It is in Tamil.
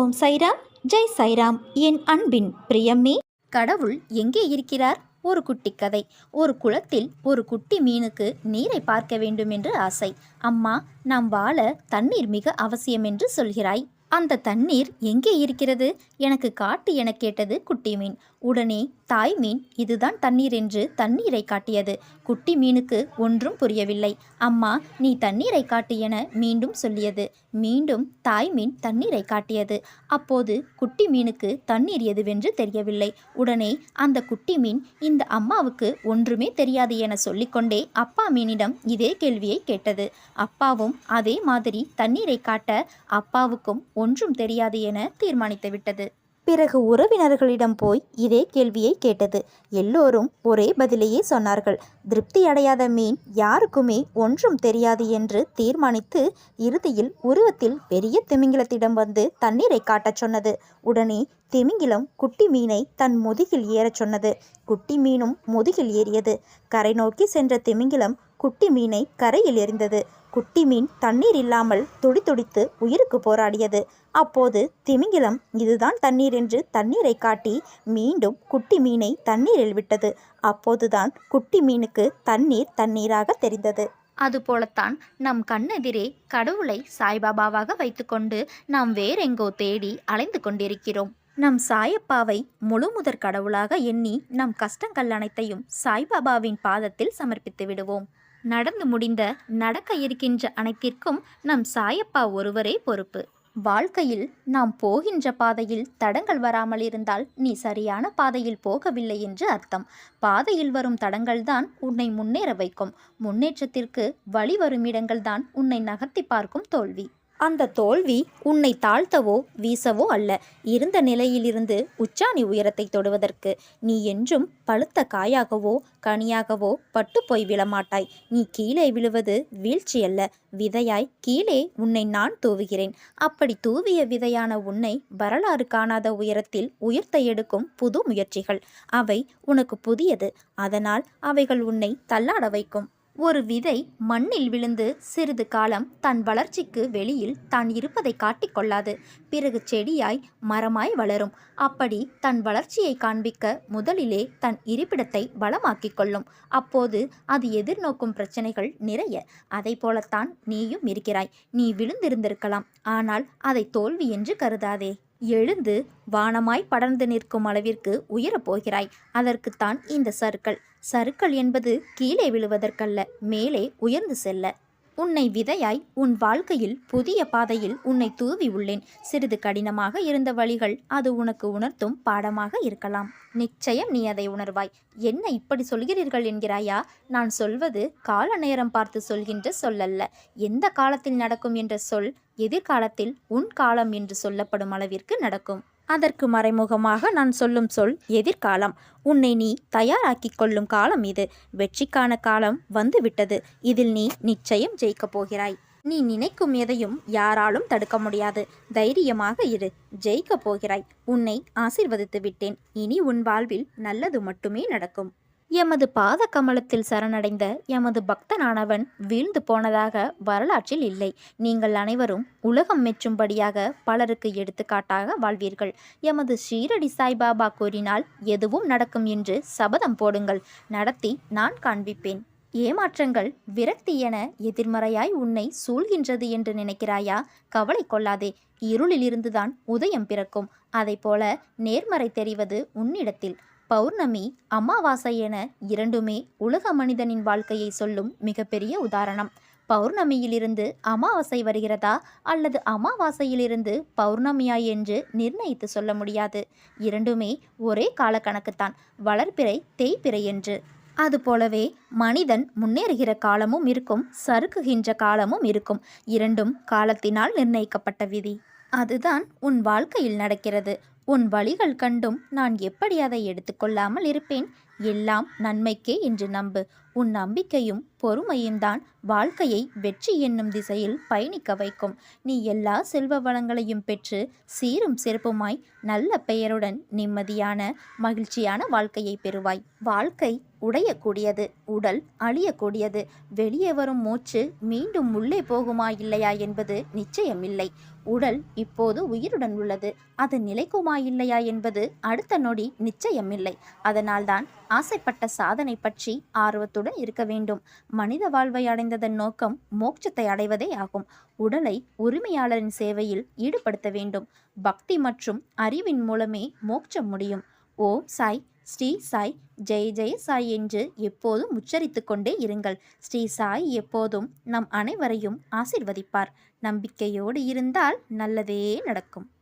ஓம் சைராம் ஜெய் சைராம். என் அன்பின் பிரியம்மே கடவுள் எங்கே இருக்கிறார்? ஒரு குட்டி கதை ஒரு குளத்தில் ஒரு குட்டி மீனுக்கு நீரை பார்க்க வேண்டும் என்று ஆசை. அம்மா நாம் வாழ தண்ணீர் மிக அவசியம் என்று சொல்கிறாய். அந்த தண்ணீர் எங்கே இருக்கிறது? எனக்கு காட்டு என கேட்டது குட்டி மீன். உடனே தாய் மீன் இதுதான் தண்ணீர் என்று தண்ணீரை காட்டியது. குட்டி மீனுக்கு ஒன்றும் புரியவில்லை. அம்மா நீ தண்ணீரை காட்டு என மீண்டும் சொல்லியது. மீண்டும் தாய் மீன் தண்ணீரை காட்டியது. அப்போது குட்டி மீனுக்கு தண்ணீர் எதுவென்று தெரியவில்லை. உடனே அந்த குட்டி மீன் இந்த அம்மாவுக்கு ஒன்றுமே தெரியாது என சொல்லிக்கொண்டே அப்பா மீனிடம் இதே கேள்வியை கேட்டது. அப்பாவும் அதே மாதிரி தண்ணீரை காட்ட அப்பாவுக்கும் ஒன்றும் தெரியாது என தீர்மானித்து விட்டது. பிறகு உறவினர்களிடம் போய் இதே கேள்வியை கேட்டது. எல்லோரும் ஒரே பதிலையே சொன்னார்கள். திருப்தி அடையாத மீன் யாருக்குமே ஒன்றும் தெரியாது என்று தீர்மானித்து இறுதியில் உருவத்தில் பெரிய திமிங்கிலத்திடம் வந்து தண்ணீரை காட்டச் சொன்னது. உடனே திமிங்கிலம் குட்டி மீனை தன் முதுகில் ஏறச் சொன்னது. குட்டி மீனும் முதுகில் ஏறியது. கரை நோக்கி சென்ற திமிங்கிலம் குட்டி மீனை கரையில் எறிந்தது. குட்டி மீன் தண்ணீர் இல்லாமல் துடிதுடித்து உயிருக்கு போராடியது. அப்போது திமிங்கிலம் இதுதான் தண்ணீர் என்று தண்ணீரை காட்டி மீண்டும் குட்டி மீனை தண்ணீரில் விட்டது. அப்போதுதான் குட்டி மீனுக்கு தண்ணீர் தண்ணீராக தெரிந்தது. அதுபோலத்தான் நம் கண்ணெதிரே கடவுளை சாய்பாபாவாக வைத்துக்கொண்டு நாம் வேறெங்கோ தேடி அலைந்து கொண்டிருக்கிறோம். நம் சாயப்பாவை முழுமுதற் கடவுளாக எண்ணி நம் கஷ்டங்கள் அனைத்தையும் சாய்பாபாவின் பாதத்தில் சமர்ப்பித்து விடுவோம். நடந்து முடிந்த நடக்க இருக்கின்ற அனைத்திற்கும் நம் சாயப்பா ஒருவரே பொறுப்பு. வாழ்க்கையில் நாம் போகின்ற பாதையில் தடங்கள் வராமல் இருந்தால் நீ சரியான பாதையில் போகவில்லை என்று அர்த்தம். பாதையில் வரும் தடங்கள்தான் உன்னை முன்னேற வைக்கும். முன்னேற்றத்திற்கு வழி வரும் இடங்கள்தான் உன்னை நகர்த்தி பார்க்கும் தோல்வி. அந்த தோல்வி உன்னை தாழ்த்தவோ வீசவோ அல்ல. இருந்த நிலையிலிருந்து உச்சாணி உயரத்தை தொடுவதற்கு நீ என்றும் பழுத்த காயாகவோ கனியாகவோ பட்டு போய் விழமாட்டாய். நீ கீழே விழுவது வீழ்ச்சி அல்ல விதையாய் கீழே உன்னை நான் தூவுகிறேன். அப்படி தூவிய விதையான உன்னை வரலாறு காணாத உயரத்தில் உயர்த்த எடுக்கும் புது முயற்சிகள். அவை உனக்கு புதியது. அதனால் அவைகள் உன்னை தள்ளாட வைக்கும். ஒரு விதை மண்ணில் விழுந்து சிறிது காலம் தன் வளர்ச்சிக்கு வெளியில் தான் இருப்பதை காட்டிக்கொள்ளாது பிறகு செடியாய் மரமாய் வளரும். அப்படி தன் வளர்ச்சியை காண்பிக்க முதலிலே தன் இருப்பிடத்தை வளமாக்கிக் கொள்ளும். அப்போது அது எதிர்நோக்கும் பிரச்சனைகள் நிறைய. அதை போலத்தான் நீயும் இருக்கிறாய். நீ விழுந்திருந்திருக்கலாம். ஆனால் அதை தோல்வி என்று கருதாதே. எழுந்து வானமாய் படர்ந்து நிற்கும் அளவிற்கு உயரப் போகிறாய். அதற்குத்தான் இந்த சர்க்கள் சறுக்கள் என்பது கீழே விழுவதற்கல்ல மேலே உயர்ந்து செல்ல. உன்னை விதையாய் உன் வாழ்க்கையில் புதிய பாதையில் உன்னை தூவி உள்ளேன். சிறிது கடினமாக இருந்த வழிகள் அது உனக்கு உணர்த்தும் பாடமாக இருக்கலாம். நிச்சயம் நீ அதை உணர்வாய். என்ன இப்படி சொல்கிறீர்கள் என்கிறாயா? நான் சொல்வது கால நேரம் பார்த்து சொல்கின்ற சொல்லல்ல. எந்த காலத்தில் நடக்கும் என்ற சொல் எதிர்காலத்தில் உன் காலம் என்று சொல்லப்படும் அளவிற்கு நடக்கும். அதற்கு மறைமுகமாக நான் சொல்லும் சொல் எதிர்காலம். உன்னை நீ தயாராக்கிக் கொள்ளும் காலம் இது. வெற்றிக்கான காலம் வந்துவிட்டது. இதில் நீ நிச்சயம் ஜெயிக்கப் போகிறாய். நீ நினைக்கும் எதையும் யாராலும் தடுக்க முடியாது. தைரியமாக இரு. ஜெயிக்கப் போகிறாய். உன்னை ஆசிர்வதித்து விட்டேன் இனி உன் வாழ்வில் நல்லது மட்டுமே நடக்கும். எமது பாத கமலத்தில் சரணடைந்த எமது பக்தனானவன் வீழ்ந்து போனதாக வரலாற்றில் இல்லை. நீங்கள் அனைவரும் உலகம் மெச்சும்படியாக பலருக்கு எடுத்துக்காட்டாக வாழ்வீர்கள். எமது ஷீரடி சாய்பாபா கூறினால் எதுவும் நடக்கும் என்று சபதம் போடுங்கள். நடத்தி நான் காண்பிப்பேன். ஏமாற்றங்கள் விரக்தி என எதிர்மறையாய் உன்னை சூழ்கின்றது என்று நினைக்கிறாயா? கவலை கொள்ளாதே. இருளிலிருந்துதான் உதயம் பிறக்கும். அதைப்போல நேர்மறை தெரிவது உன்னிடத்தில். பௌர்ணமி அமாவாசை என இரண்டுமே உலக மனிதனின் வாழ்க்கையை சொல்லும் மிகப்பெரிய உதாரணம். பௌர்ணமியிலிருந்து அமாவாசை வருகிறதா அல்லது அமாவாசையிலிருந்து பௌர்ணமியா என்று நிர்ணயித்து சொல்ல முடியாது. இரண்டுமே ஒரே காலக்கணக்குத்தான். வளர்ப்பிறை தேய்பிறை என்று. அதுபோலவே மனிதன் முன்னேறுகிற காலமும் இருக்கும் சறுக்குகின்ற காலமும் இருக்கும். இரண்டும் காலத்தினால் நிர்ணயிக்கப்பட்ட விதி. அதுதான் உன் வாழ்க்கையில் நடக்கிறது. உன் வழிகள் கண்டும் நான் எப்படி அதை எடுத்துக்கொள்ளாமல் இருப்பேன்? எல்லாம் நன்மைக்கே என்று நம்பு. உன் நம்பிக்கையும் பொறுமையும் தான் வாழ்க்கையை வெற்றி என்னும் திசையில் பயணிக்க வைக்கும். நீ எல்லா செல்வ வளங்களையும் பெற்று சீரும் சிறப்புமாய் நல்ல பெயருடன் நிம்மதியான மகிழ்ச்சியான வாழ்க்கையை பெறுவாய். வாழ்க்கை உடையக்கூடியது உடல் அழியக்கூடியது. வெளியே வரும் மூச்சு மீண்டும் உள்ளே போகுமா இல்லையா என்பது நிச்சயமில்லை. உடல் இப்போது உயிருடன் உள்ளது. அது நிலைக்குமா இல்லையா என்பது அடுத்த நொடி நிச்சயமில்லை. அதனால்தான் ஆசைப்பட்ட சாதனை பற்றி ஆர்வத்துடன் இருக்க வேண்டும். மனித வாழ்வை அடைந்ததன் நோக்கம் மோட்சத்தை அடைவதே ஆகும். உடலை உரிமையாளரின் சேவையில் ஈடுபடுத்த வேண்டும். பக்தி மற்றும் அறிவின் மூலமே மோட்சம் முடியும். ஓம் சாய் ஸ்ரீ சாய் ஜெய ஜெய சாய் என்று எப்போதும் உச்சரித்து கொண்டே இருங்கள். ஸ்ரீ சாய் எப்போதும் நம் அனைவரையும் ஆசிர்வதிப்பார். நம்பிக்கையோடு இருந்தால் நல்லதே நடக்கும்.